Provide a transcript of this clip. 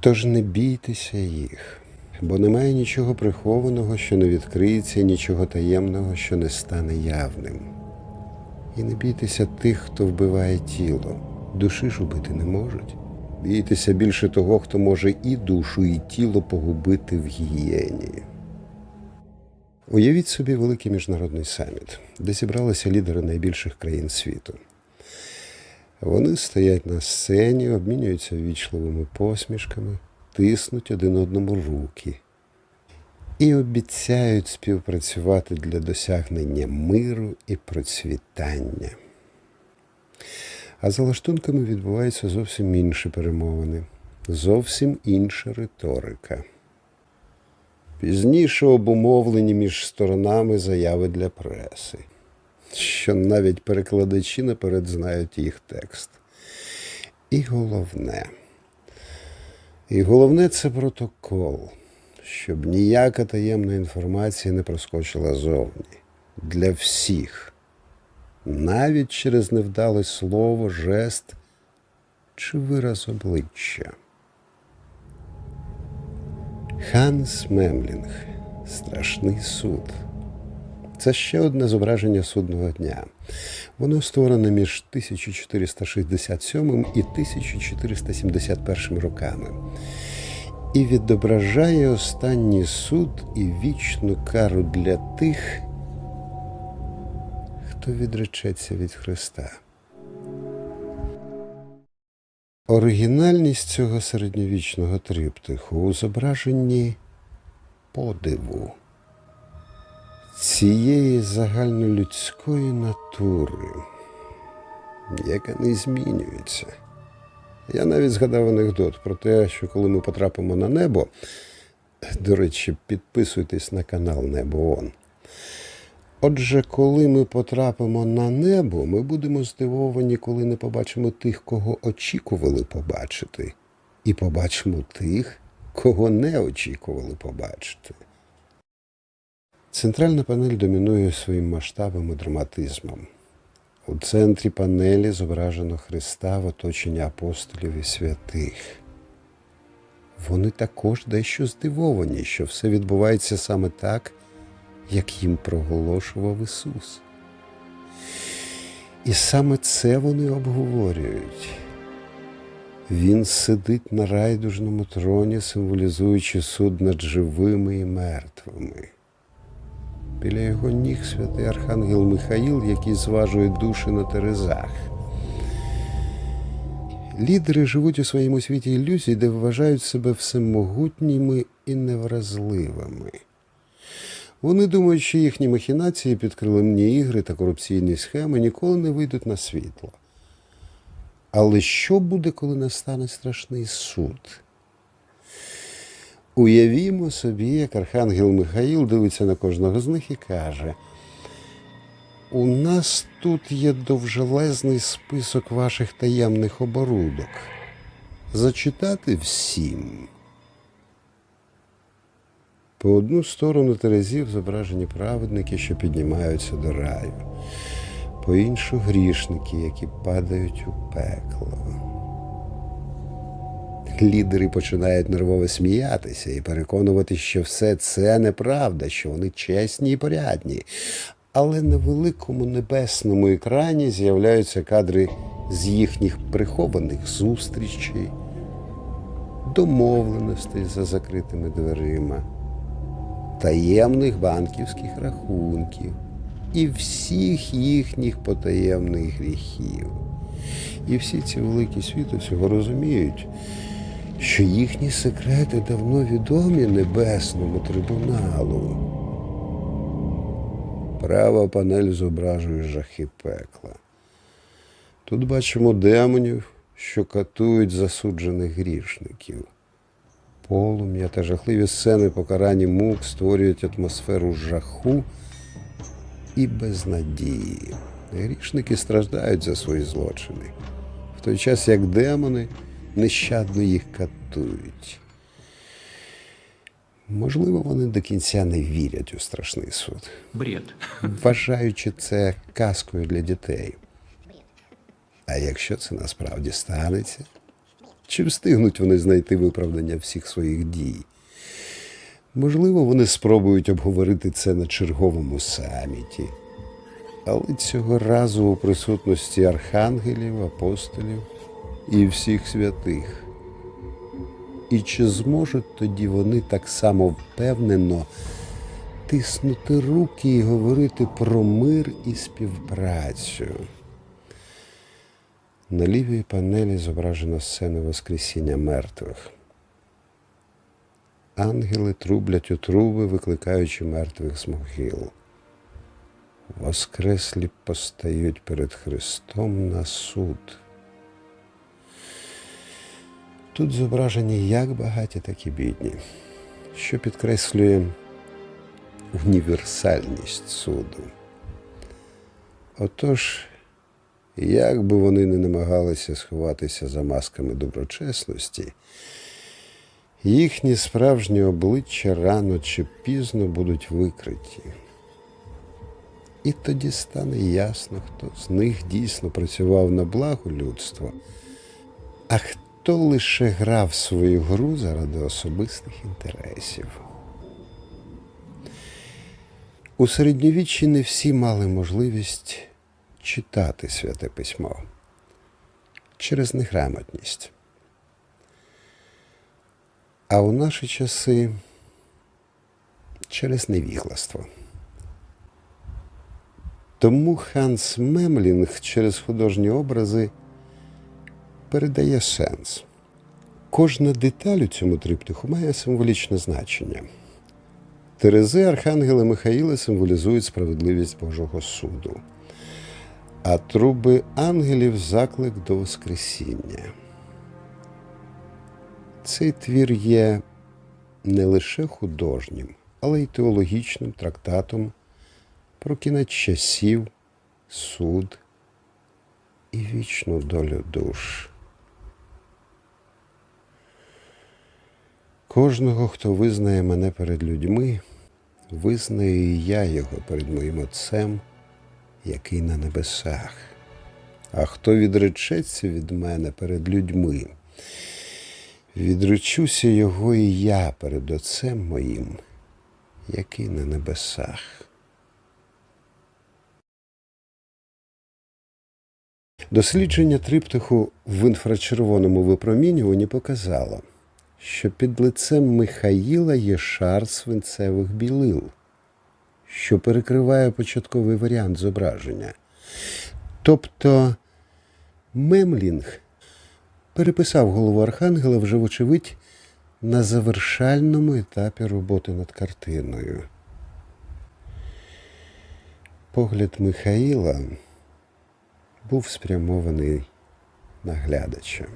Тож не бійтеся їх, бо немає нічого прихованого, що не відкриється, нічого таємного, що не стане явним. І не бійтеся тих, хто вбиває тіло. Душі ж убити не можуть. Бійтеся більше того, хто може і душу, і тіло погубити в гієні. Уявіть собі великий міжнародний саміт, де зібралися лідери найбільших країн світу. Вони стоять на сцені, обмінюються ввічливими посмішками, тиснуть один одному руки і обіцяють співпрацювати для досягнення миру і процвітання. А за лаштунками відбуваються зовсім інші перемовини, зовсім інша риторика. Пізніше обумовлені між сторонами заяви для преси, що навіть перекладачі наперед знають їх текст. І головне. І головне це протокол, щоб ніяка таємна інформація не проскочила зовні. Для всіх. Навіть через невдале слово, жест чи вираз обличчя. Ханс Мемлінг. Страшний суд. Це ще одне зображення судного дня. Воно створене між 1467 і 1471 роками і відображає останній суд і вічну кару для тих, хто відречеться від Христа. Оригінальність цього середньовічного триптиху у зображенні подиву цієї загальнолюдської натури, яка не змінюється. Я навіть згадав анекдот про те, що коли ми потрапимо на небо, до речі, підписуйтесь на канал Небо Он. Отже, коли ми потрапимо на небо, ми будемо здивовані, коли не побачимо тих, кого очікували побачити, і побачимо тих, кого не очікували побачити. Центральна панель домінує своїм масштабом і драматизмом. У центрі панелі зображено Христа в оточенні апостолів і святих. Вони також дещо здивовані, що все відбувається саме так, як їм проголошував Ісус. І саме це вони обговорюють. Він сидить на райдужному троні, символізуючи суд над живими і мертвими. Біля його ніг святий архангел Михаїл, який зважує душі на терезах. Лідери живуть у своєму світі ілюзій, де вважають себе всемогутніми і невразливими. Вони думають, що їхні махінації, підкриленні ігри та корупційні схеми ніколи не вийдуть на світло. Але що буде, коли настане страшний суд? Уявімо собі, як Архангел Михаїл дивиться на кожного з них і каже: У нас тут є довжелезний список ваших таємних оборудок. Зачитати всім. По одну сторону терезів зображені праведники, що піднімаються до раю, по іншу грішники, які падають у пекло. Лідери починають нервово сміятися і переконувати, що все це неправда, що вони чесні і порядні. Але на великому небесному екрані з'являються кадри з їхніх прихованих зустрічей, домовленостей за закритими дверима, таємних банківських рахунків і всіх їхніх потаємних гріхів. І всі ці великі світу цього розуміють, що їхні секрети давно відомі небесному трибуналу. Права панель зображує жахи пекла. Тут бачимо демонів, що катують засуджених грішників. Полум'я та жахливі сцени покарані мук створюють атмосферу жаху і безнадії. Грішники страждають за свої злочини, в той час як демони нещадно їх катують. Можливо, вони до кінця не вірять у страшний суд, Бред. вважаючи це казкою для дітей. А якщо це насправді станеться, Чи встигнуть вони знайти виправдання всіх своїх дій? Можливо, вони спробують обговорити це на черговому саміті. Але цього разу у присутності архангелів, апостолів і всіх святих. І чи зможуть тоді вони так само впевнено тиснути руки і говорити про мир і співпрацю? На лівій панелі зображена сцена Воскресіння мертвих. Ангели трублять у труби, викликаючи мертвих з могил. Воскреслі постають перед Христом на суд. Тут зображені як багаті, так і бідні, що підкреслює універсальність суду. Отож, як би вони не намагалися сховатися за масками доброчесності, їхні справжні обличчя рано чи пізно будуть викриті. І тоді стане ясно, хто з них дійсно працював на благо людства, а хто лише грав свою гру заради особистих інтересів. У середньовіччі не всі мали можливість читати святе письмо через неграмотність. А у наші часи через невігластво. Тому Ханс Мемлінг через художні образи передає сенс. Кожна деталь у цьому триптиху має символічне значення. Терези Архангела Михаїла символізують справедливість Божого суду, а труби ангелів заклик до Воскресіння. Цей твір є не лише художнім, але й теологічним трактатом про кінець часів, суд і вічну долю душ. Кожного, хто визнає мене перед людьми, визнаю і я його перед моїм Отцем, який на небесах. А хто відречеться від мене перед людьми, відречуся його і я перед Отцем моїм, який на небесах. Дослідження триптиху в інфрачервоному випромінюванні показало, що під лицем Михаїла є шар свинцевих білил, що перекриває початковий варіант зображення. Тобто Мемлінг переписав голову Архангела вже, вочевидь, на завершальному етапі роботи над картиною. Погляд Михаїла був спрямований на глядача.